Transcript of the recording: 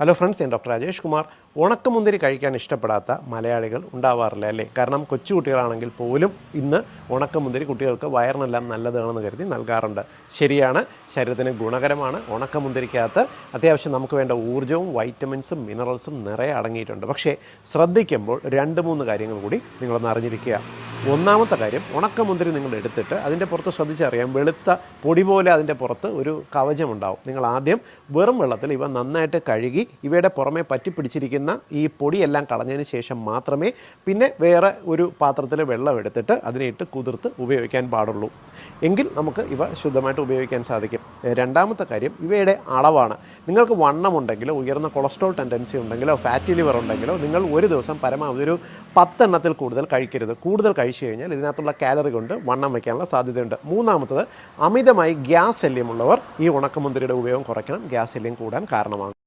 Hello friends ഞാൻ doctor Rajesh Kumar ഉണക്കമുന്തിരി കഴിക്കാൻ ഇഷ്ടപ്പെടാത്ത മലയാളികൾ ഉണ്ടാവാറില്ല അല്ലേ? കാരണം കൊച്ചുകുട്ടികളാണെങ്കിൽ പോലും ഇന്ന് ഉണക്കമുന്തിരി കുട്ടികൾക്ക് വയറിനെല്ലാം നല്ലതാണെന്ന് കരുതി നൽകാറുണ്ട്. ശരിയാണ് ശരീരത്തിന് ഗുണകരമാണ് ഉണക്കമുന്തിരിക്കകത്ത്. അത്യാവശ്യം നമുക്ക് വേണ്ട ഊർജവും വൈറ്റമിൻസും മിനറൽസും നിറയെ അടങ്ങിയിട്ടുണ്ട്. പക്ഷേ ശ്രദ്ധിക്കുമ്പോൾ രണ്ട് മൂന്ന് കാര്യങ്ങൾ കൂടി നിങ്ങളൊന്ന് അറിഞ്ഞിരിക്കുക. ഒന്നാമത്തെ കാര്യം ഉണക്കമുന്തിരി നിങ്ങൾ എടുത്തിട്ട് അതിന്റെ പുറത്ത് ശ്രദ്ധിച്ചറിയാം വെളുത്ത പൊടി പോലെ അതിന്റെ പുറത്ത് ഒരു കവചമുണ്ടാവും. നിങ്ങൾ ആദ്യം വെറും വെള്ളത്തിൽ ഇവ നന്നായിട്ട് കഴുകി ഇവയുടെ പുറമെ പറ്റിപ്പിടിച്ചിരിക്കുന്ന ഈ പൊടിയെല്ലാം കളഞ്ഞതിന് ശേഷം മാത്രമേ പിന്നെ വേറെ ഒരു പാത്രത്തിൽ വെള്ളം എടുത്തിട്ട് അതിനെ ഇട്ട് കുതിർത്ത് ഉപയോഗിക്കാൻ പാടുള്ളൂ. എങ്കിൽ നമുക്ക് ഇവ ശുദ്ധമായിട്ട് ഉപയോഗിക്കാൻ സാധിക്കും. രണ്ടാമത്തെ കാര്യം ഇവയുടെ അളവാണ്. നിങ്ങൾക്ക് വണ്ണമുണ്ടെങ്കിലോ ഉയർന്ന കൊളസ്ട്രോൾ ടെൻഡൻസി ഉണ്ടെങ്കിലോ ഫാറ്റി ലിവർ ഉണ്ടെങ്കിലോ നിങ്ങൾ ഒരു ദിവസം പരമാവധി ഒരു പത്തെണ്ണത്തിൽ കൂടുതൽ കഴിക്കരുത്. കൂടുതൽ കഴിച്ചു കഴിഞ്ഞാൽ ഇതിനകത്തുള്ള കാലറി കൊണ്ട് വണ്ണം വയ്ക്കാനുള്ള സാധ്യതയുണ്ട്. മൂന്നാമത്തത് അമിതമായി ഗ്യാസ് ശല്യമുള്ളവർ ഈ ഉണക്കമുന്തിരിയുടെ ഉപയോഗം കുറയ്ക്കണം. ഗ്യാസ് ശല്യം കൂടാൻ കാരണമാകും.